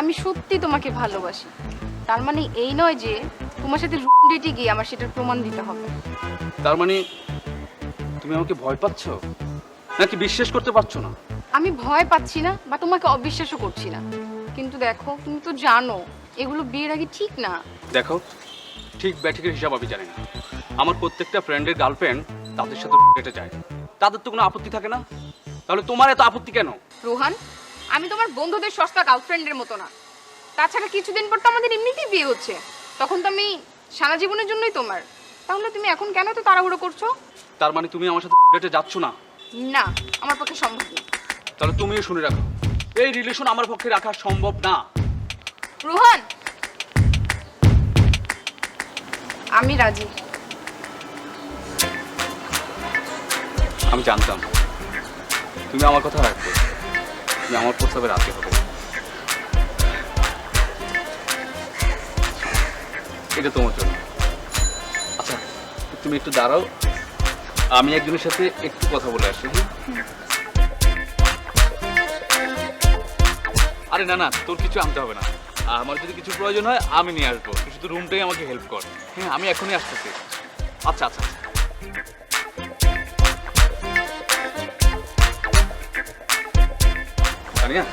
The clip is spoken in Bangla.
আমি সত্যি তোমাকে ভালোবাসি। তার মানে এই নয় যে তোমার সাথে রুম ডেটে গিয়ে আমার সেটার প্রমাণ দিতে হবে। তার মানে তুমি আমাকে ভয় পাচ্ছ? নাকি বিশ্বাস করতে পারছ না? আমি ভয় পাচ্ছি না বা তোমাকে অবিশ্বাসও করছি না। কিন্তু দেখো তুমি তো জানো এগুলো বিয়ের আগে ঠিক না। দেখো ঠিক ব্যাঠিকের হিসাব আমি জানি না। আমার প্রত্যেকটা ফ্রেন্ডের গার্লফ্রেন্ড তাদের সাথে ডেটে যায়। তাদের তো কোনো আপত্তি থাকে না। তাহলে তোমার এত আপত্তি কেন? রোহান আমি তোমার বন্ধুদের সস্তা গার্লফ্রেন্ডের মতো না। তাছাড়া কিছুদিন পর তো আমাদের এমনিতেই বিয়ে হচ্ছে। তখন তো আমি সারা জীবনের জন্যই তোমার। তাহলে তুমি এখন কেন তো তাড়াহুড়ো করছ? তার মানে তুমি আমার সাথে ডেটে যাচ্ছ না? না আমার পক্ষে সম্ভব না। তাহলে তুমিও শুনে রাখো এই রিলেশন আমার পক্ষে রাখা সম্ভব না। রোহান! আমি রাজি। আমি জানতাম। তুমি আমার কথা রাখবে। তুমি আমার প্রস্তাবে রাজি হবে। এটা তোমার জন্য। আচ্ছা তুমি একটু দাঁড়াও। আমি একজনের সাথে একটু কথা বলে আসি হ্যাঁ? আরে না না, তোর কিছু আনতে হবে না। আমার যদি কিছু প্রয়োজন হয়, আমি নিয়ে আসব। শুধু রুমটাই আমাকে হেল্প কর। হ্যাঁ আমি এখনই আসতেছি। আচ্ছা আচ্ছা আচ্ছা। 你看